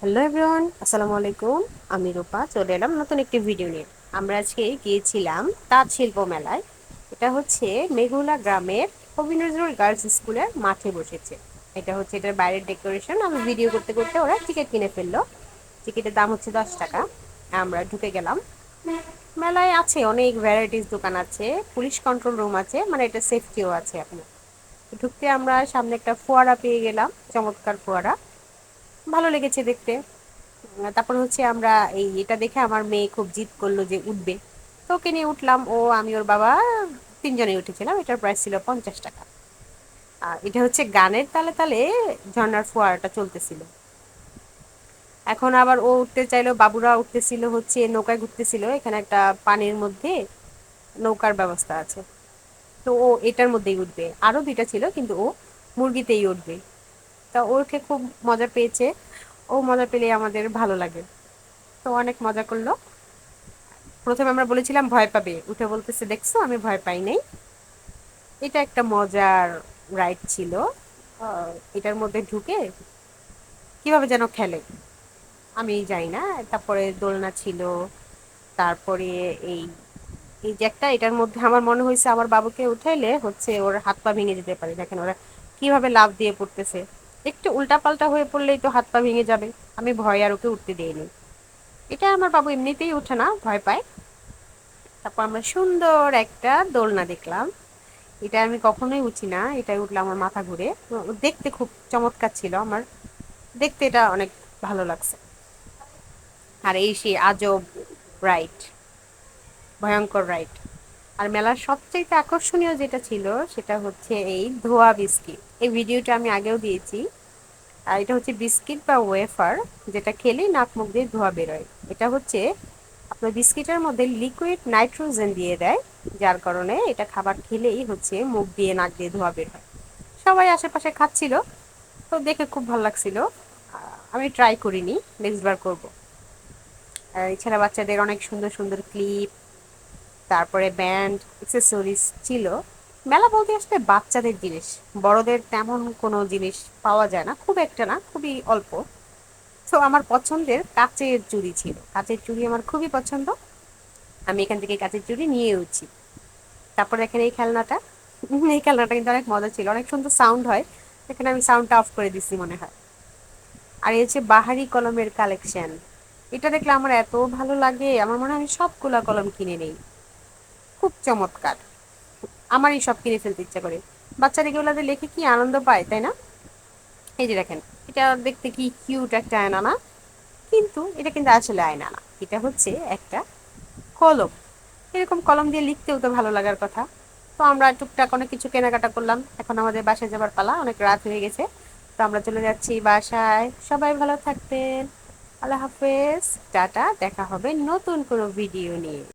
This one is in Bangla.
হ্যালো এভরিওয়ান, আসসালামু আলাইকুম। আমি রূপা, চলে এলাম নতুন একটি ভিডিও নিয়ে। আমরা আজকে গিয়েছিলাম তাঁত শিল্প মেলায়। এটা হচ্ছে মেঘুলা গ্রামের কবি নজরুল গার্লস স্কুলের মাঠে বসেছে। এটা হচ্ছে এটার বাইরের ডেকোরেশন। আমি ভিডিও করতে করতে ওরা টিকিট কিনে ফেলল। টিকিটের দাম হচ্ছে দশ টাকা। আমরা ঢুকে গেলাম। মেলায় আছে অনেক ভ্যারাইটিস দোকান আছে, পুলিশ কন্ট্রোল রুম আছে মানে এটা সেফটিও আছে আপনার ঢুকতে আমরা সামনে একটা ফোয়ারা পেয়ে গেলাম, চমৎকার ফোয়ারা। ভালো লেগেছে দেখতে। তারপর হচ্ছে আমরা এই এটা দেখে আমার মেয়ে খুব জিদ করল যে উঠবে। তো ওকে নিয়ে উঠলাম। ও, আমি, ওর বাবা তিনজনে উঠেছিলাম। এটার প্রাইস ছিল পঞ্চাশ টাকা। আর এটা হচ্ছে গানের তালে তালে ঝর্নার ফোয়ারাটা চলতেছিল। এখন আবার ও উঠতে চাইলো। বাবুরা উঠতেছিল হচ্ছে, নৌকায় ঘুরতেছিল। এখানে একটা পানির মধ্যে নৌকার ব্যবস্থা আছে। তো ও এটার মধ্যেই উঠবে। আরও দুইটা ছিল, কিন্তু ও মুরগিতেই উঠবে। তা ওকে খুব মজা পেয়েছে। ও মজা পেলে আমাদের ভালো লাগে। তো অনেক মজা করল। প্রথমে আমরা বলেছিলাম, ভয় পাবে। উঠে বলতেছে, দেখছ, আমি ভয় পাই নাই। এটা একটা মজার রাইড ছিল। এটার মধ্যে ঢুকে কীভাবে যেন খেলে। আমি যাই না। তারপরে দোলনা ছিল। তারপরে এই এই যে একটা, এটার মধ্যে আমার মনে হয়েছে, আমার বাবুকে উঠাইলে হচ্ছে ওর হাত পা ভেঙে যেতে পারে। দেখেন ওরা কীভাবে লাভ দিয়ে পড়তেছে। একটু উল্টাপাল্টা হয়ে পড়লেই তো হাত পা ভেঙে যাবে। আমি ভয় আর ওকে উঠতে দিইনি। এটা আমার বাবু এমনিতেই উঠে না, ভয় পায়। তারপর আমরা সুন্দর একটা দোলনা দেখলাম। এটা আমি কখনোই উঠি না, এটাই উঠলে আমার মাথা ঘুরে। দেখতে খুব চমৎকার ছিল আমার। দেখতে এটা অনেক ভালো লাগছে। আর এই সেই আজব রাইট ভয়ঙ্কর রাইড আর মেলার সবচেয়ে আকর্ষণীয় যেটা ছিল, সেটা হচ্ছে এই ধোয়া বিস্কিট। এই ভিডিওটা আমি আগেও দিয়েছি। আর এটা হচ্ছে বিস্কিট বা ওয়েফার, যেটা খেলেই নাক মুখ দিয়ে ধোয়া বেরোয়। এটা হচ্ছে আপনার বিস্কিটের মধ্যে লিকুইড নাইট্রোজেন দিয়ে দেয়, যার কারণে এটা খাবার খেলেই হচ্ছে মুখ দিয়ে, নাক দিয়ে ধোয়া বের হয়। সবাই আশেপাশে খাচ্ছিল, তো দেখে খুব ভালো লাগছিল। আমি ট্রাই করিনি, নেক্সট বার করব। এছাড়া বাচ্চাদের অনেক সুন্দর সুন্দর ক্লিপ, তারপরে ব্যান্ড এক্সেসরিজ ছিল। মেলা বলতে আসলে বাচ্চাদের জিনিস। বড়দের তেমন কোনো জিনিস পাওয়া যায় না, খুব একটা না, খুবই অল্প। তো আমার পছন্দের কাচের চুড়ি ছিল। কাচের চুড়ি আমার খুবই পছন্দ। আমি এখান থেকে কাচের চুড়ি নিয়ে উঠছি। তারপর এখানে এই খেলনাটা এই খেলনাটা কিন্তু অনেক মজা ছিল। অনেক সুন্দর সাউন্ড হয়। এখানে আমি সাউন্ডটা অফ করে দিছি মনে হয়। আর এই হচ্ছে বাহারি কলমের কালেকশন এটা দেখলে আমার এত ভালো লাগে। আমার মনে হয় আমি সবগুলা কলম কিনে নেই। খুব চমৎকার। আমারই সব কিনে ফেলতে ইচ্ছা করে। বাচ্চারা এগুলোতে লেখে কি আনন্দ পায়, তাই না? এই যে দেখেন, এটা দেখতে কি কিউট একটা আয়না না কিন্তু এটা কিন্তু আসলে আয়না না এটা হচ্ছে একটা কলম। এরকম কলম দিয়ে লিখতেও তো ভালো লাগার কথা। তো আমরা টুকটাক অনেক কিছু কেনাকাটা করলাম। এখন আমাদের বাসায় যাবার পালা, অনেক রাত হয়ে গেছে। তো আমরা চলে যাচ্ছি বাসায়। সবাই ভালো থাকবেন। আল্লাহ হাফেজ। টাটা, দেখা হবে নতুন কোনো ভিডিও নিয়ে।